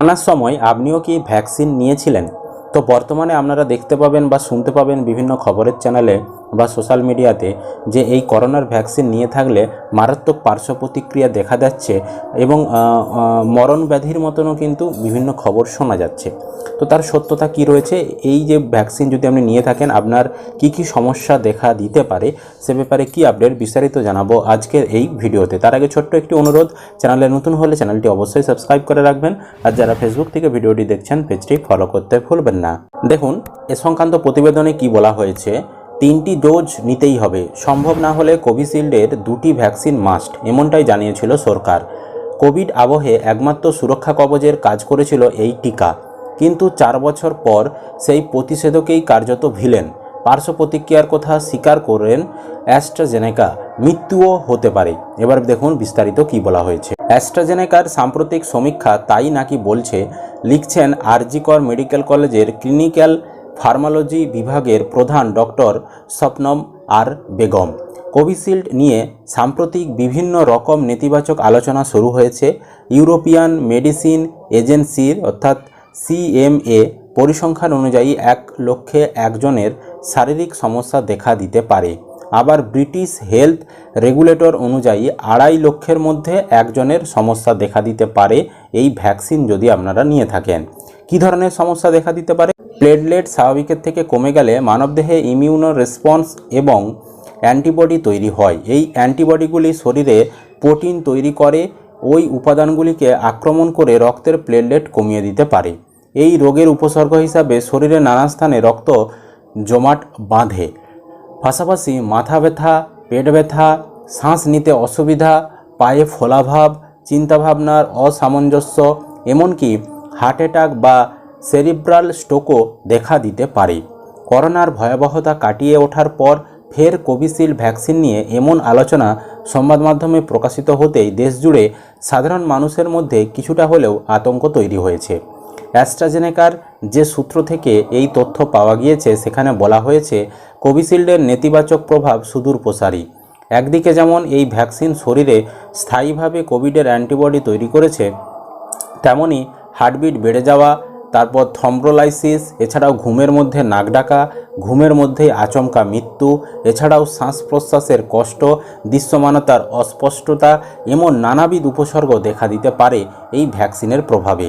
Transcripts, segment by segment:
করোনার সময় আপনিও কি ভ্যাকসিন নিয়েছিলেন? তো বর্তমানে আপনারা দেখতে পাবেন বা শুনতে পাবেন বিভিন্ন খবরের চ্যানেলে বা সোশ্যাল মিডিয়াতে যে এই করোনার ভ্যাকসিন নিয়ে থাকলে মারাত্মক পার্শ্ব প্রতিক্রিয়া দেখা যাচ্ছে এবং মরণ ব্যাধির মতনও কিন্তু বিভিন্ন খবর শোনা যাচ্ছে। তো তার সত্যতা কি রয়েছে? এই যে ভ্যাকসিন যদি আপনি নিয়ে থাকেন, আপনার কি কি সমস্যা দেখা দিতে পারে সে ব্যাপারে কি আপডেট বিস্তারিত জানাব আজকের এই ভিডিওতে। তার আগে ছোট্ট একটি অনুরোধ, চ্যানেলে নতুন হলে চ্যানেলটি অবশ্যই সাবস্ক্রাইব করে রাখবেন আর যারা ফেসবুক থেকে ভিডিওটি দেখছেন পেজটি ফলো করতে ভুলবেন না। দেখুন, এ সংক্রান্ত প্রতিবেদনে কি বলা হয়েছে তিনটি ডোজ নিতেই হবে। সম্ভব না হলে কোভিশিল্ডের দুটি ভ্যাকসিন মাস্ট, এমনটাই জানিয়েছিল সরকার। কোভিড আবহে একমাত্র সুরক্ষা কবচের কাজ করেছিল এই টিকা। কিন্তু চার বছর পর সেই প্রতিষেধকেই কার্যত ভিলেন। পার্শ্ব প্রতিক্রিয়ার কথা স্বীকার করেন অ্যাস্ট্রাজেনেকা। মৃত্যুও হতে পারে। এবার দেখুন বিস্তারিত কি বলা হয়েছে। অ্যাস্ট্রাজেনেকার সাম্প্রতিক সমীক্ষা তাই নাকি বলছে, লিখছেন আরজিকর মেডিকেল কলেজের ক্লিনিক্যাল ফার্মালজি বিভাগের প্রধান ডক্টর স্বপ্নম আর বেগম। কোভিশিল্ড নিয়ে সাম্প্রতিক বিভিন্ন রকম নেতিবাচক আলোচনা শুরু হয়েছে। ইউরোপিয়ান মেডিসিন এজেন্সির অর্থাৎ সিএমএ পরিসংখ্যান অনুযায়ী এক লক্ষে একজনের শারীরিক সমস্যা দেখা দিতে পারে। আবার ব্রিটিশ হেলথ রেগুলেটর অনুযায়ী আড়াই লক্ষের মধ্যে একজনের সমস্যা দেখা দিতে পারে। এই ভ্যাকসিন যদি আপনারা নিয়ে থাকেন। কী ধরনের সমস্যা দেখা দিতে পারে? প্লেটলেট স্বাভাবিকের থেকে কমে গেলে মানবদেহে ইমিউনো রেসপন্স এবং অ্যান্টিবডি তৈরি হয়। এই অ্যান্টিবডিগুলি শরীরে প্রোটিন তৈরি করে, ওই উপাদানগুলিকে আক্রমণ করে রক্তের প্লেটলেট কমিয়ে দিতে পারে। এই রোগের উপসর্গ হিসাবে শরীরে নানা স্থানে রক্ত জমাট বাঁধে। পাশাপাশি মাথা ব্যথা, পেট ব্যথা, শ্বাস নিতে অসুবিধা, পায়ে ফোলাভাব, চিন্তাভাবনার অসামঞ্জস্য, এমনকি হার্ট অ্যাটাক বা সেরিব্রাল স্ট্রোকও দেখা দিতে পারে। করোনার ভয়াবহতা কাটিয়ে ওঠার পর ফের কোভিশিল্ড ভ্যাকসিন নিয়ে এমন আলোচনা সংবাদ মাধ্যমে প্রকাশিত হতেই দেশজুড়ে সাধারণ মানুষের মধ্যে কিছুটা হলেও আতঙ্ক তৈরি হয়েছে। অ্যাস্ট্রাজেনেকার যে সূত্র থেকে এই তথ্য পাওয়া গিয়েছে, সেখানে বলা হয়েছে, কোভিশিল্ডের নেতিবাচক প্রভাব সুদূর প্রসারী। একদিকে যেমন এই ভ্যাকসিন শরীরে স্থায়ীভাবে কোভিডের অ্যান্টিবডি তৈরি করেছে তেমনই হার্টবিট বেড়ে যাওয়া, তারপর থম্ব্রোলাইসিস এছাড়াও ঘুমের মধ্যে নাক ডাকা, ঘুমের মধ্যে আচমকা মৃত্যু, এছাড়াও শ্বাস প্রশ্বাসের কষ্ট, দৃশ্যমানতার অস্পষ্টতা এমন নানাবিধ উপসর্গ দেখা দিতে পারে এই ভ্যাকসিনের প্রভাবে।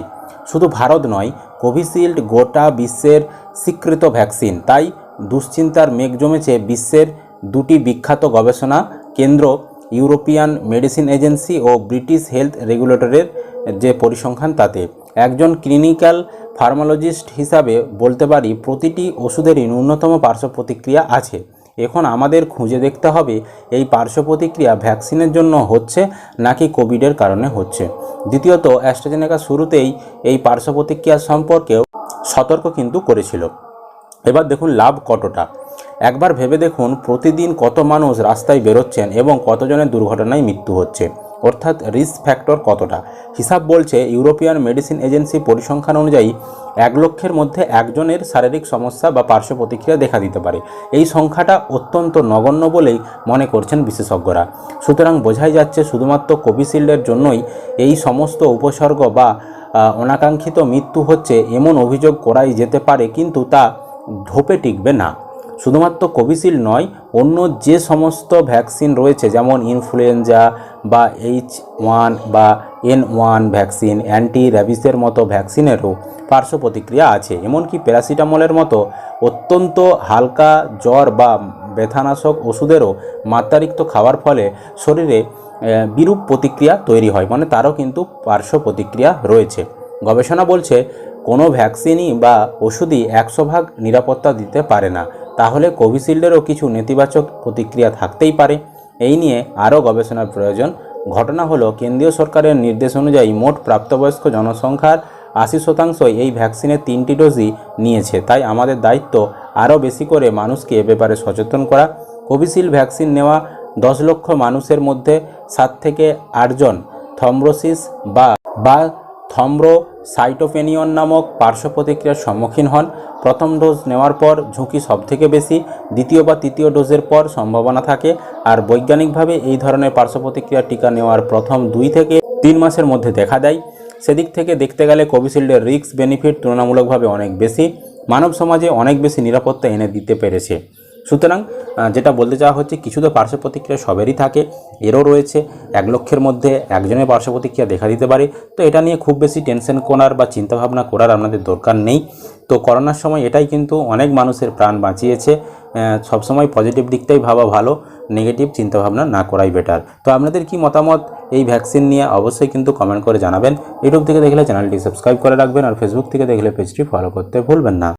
শুধু ভারত নয়, কোভিশিল্ড গোটা বিশ্বের স্বীকৃত ভ্যাকসিন। তাই দুশ্চিন্তার মেঘ জমেছে বিশ্বের দুটি বিখ্যাত গবেষণা কেন্দ্র, ইউরোপিয়ান মেডিসিন এজেন্সি ও ব্রিটিশ হেলথ রেগুলেটরের যে পরিসংখ্যান তাতে। একজন ক্লিনিক্যাল ফার্মালজিস্ট হিসাবে বলতে পারি প্রতিটি ওষুধেরই ন্যূনতম পার্শ্ব প্রতিক্রিয়া আছে। এখন আমাদের খুঁজে দেখতে হবে এই পার্শ্ব প্রতিক্রিয়া ভ্যাকসিনের জন্য হচ্ছে নাকি কোভিডের কারণে হচ্ছে। দ্বিতীয়ত, অ্যাস্ট্রাজেনেকা শুরুতেই এই পার্শ্ব প্রতিক্রিয়া সম্পর্কেও সতর্ক কিন্তু করেছিল। এবার দেখুন লাভ কতটা। একবার ভেবে দেখুন প্রতিদিন কত মানুষ রাস্তায় বেরোচ্ছেন এবং কতজনের দুর্ঘটনায় মৃত্যু হচ্ছে। অর্থাৎ রিস্ক ফ্যাক্টর কতটা? হিসাব বলছে ইউরোপিয়ান মেডিসিন এজেন্সি পরিসংখ্যান অনুযায়ী এক লক্ষের মধ্যে একজনের শারীরিক সমস্যা বা পার্শ্ব প্রতিক্রিয়া দেখা দিতে পারে। এই সংখ্যাটা অত্যন্ত নগণ্য বলেই মনে করছেন বিশেষজ্ঞরা। সুতরাং বোঝাই যাচ্ছে শুধুমাত্র কোভিশিল্ডের জন্যই এই সমস্ত উপসর্গ বা অনাকাঙ্ক্ষিত মৃত্যু হচ্ছে এমন অভিযোগ করাই যেতে পারে, কিন্তু তা ঢোপে টিকবে না। শুধুমাত্র কোভিশিল্ড নয়, অন্য যে সমস্ত ভ্যাকসিন রয়েছে, যেমন ইনফ্লুয়েঞ্জা বা এইচ ওয়ান বা এন ওয়ান ভ্যাকসিন অ্যান্টি র্যাবিসের মতো ভ্যাকসিনেরও পার্শ্ব প্রতিক্রিয়া আছে। এমনকি প্যারাসিটামলের মতো অত্যন্ত হালকা জ্বর বা ব্যথানাশক ওষুধেরও মাত্রাতিরিক্ত খাওয়ার ফলে শরীরে বিরূপ প্রতিক্রিয়া তৈরি হয় মানে তারও কিন্তু পার্শ্ব প্রতিক্রিয়া রয়েছে। গবেষণা বলছে, কোনো ভ্যাকসিনই বা ওষুধই একশো ভাগ নিরাপত্তা দিতে পারে না। তাহলে কোভিশিল্ডেরও কিছু নেতিবাচক প্রতিক্রিয়া থাকতেই পারে। এই নিয়ে আরও গবেষণার প্রয়োজন। ঘটনা হলো, কেন্দ্রীয় সরকারের নির্দেশ অনুযায়ী মোট প্রাপ্তবয়স্ক জনসংখ্যার আশি শতাংশই এই ভ্যাকসিনের তিনটি ডোজই নিয়েছে। তাই আমাদের দায়িত্ব আরও বেশি করে মানুষকে এ ব্যাপারে সচেতন করা। কোভিশিল্ড ভ্যাকসিন নেওয়া দশ লক্ষ মানুষের মধ্যে সাত থেকে আটজন থম্ব্রোসিস বা বা থম্ব্রোসাইটোপেনিয়ন নামক পার্শ্ব প্রতিক্রিয়ার সম্মুখীন হন। প্রথম ডোজ নেওয়ার পর ঝুঁকি সবথেকে বেশি, দ্বিতীয় বা তৃতীয় ডোজের পর সম্ভাবনা থাকে আর বৈজ্ঞানিকভাবে এই ধরনের পার্শ্ব প্রতিক্রিয়া টিকা নেওয়ার প্রথম দুই থেকে তিন মাসের মধ্যে দেখা দেয়। সেদিক থেকে দেখতে গেলে কোভিশিল্ডের রিস্ক বেনিফিট তুলনামূলকভাবে অনেক বেশি। মানব সমাজে অনেক বেশি নিরাপত্তা এনে দিতে পেরেছে। সুতরাং যেটা বলতে চাওয়া হচ্ছে, কিছু তো পার্শ্ব প্রতিক্রিয়া সবেরই থাকে, এরও রয়েছে, এক লক্ষের মধ্যে একজনের পার্শ্ব প্রতিক্রিয়া দেখা দিতে পারে। তো এটা নিয়ে খুব বেশি টেনশন করার বা চিন্তাভাবনা করার আপনাদের দরকার নেই। তো করোনার সময় এটাই কিন্তু অনেক মানুষের প্রাণ বাঁচিয়েছে। সবসময় পজিটিভ দিকটাই ভাবা ভালো, নেগেটিভ চিন্তাভাবনা না করাই বেটার। তো আপনাদের কি মতামত এই ভ্যাকসিন নিয়ে অবশ্যই কিন্তু কমেন্ট করে জানাবেন। ইউটিউব থেকে দেখলে চ্যানেলটি সাবস্ক্রাইব করে রাখবেন আর ফেসবুক থেকে দেখলে পেজটি ফলো করতে ভুলবেন না।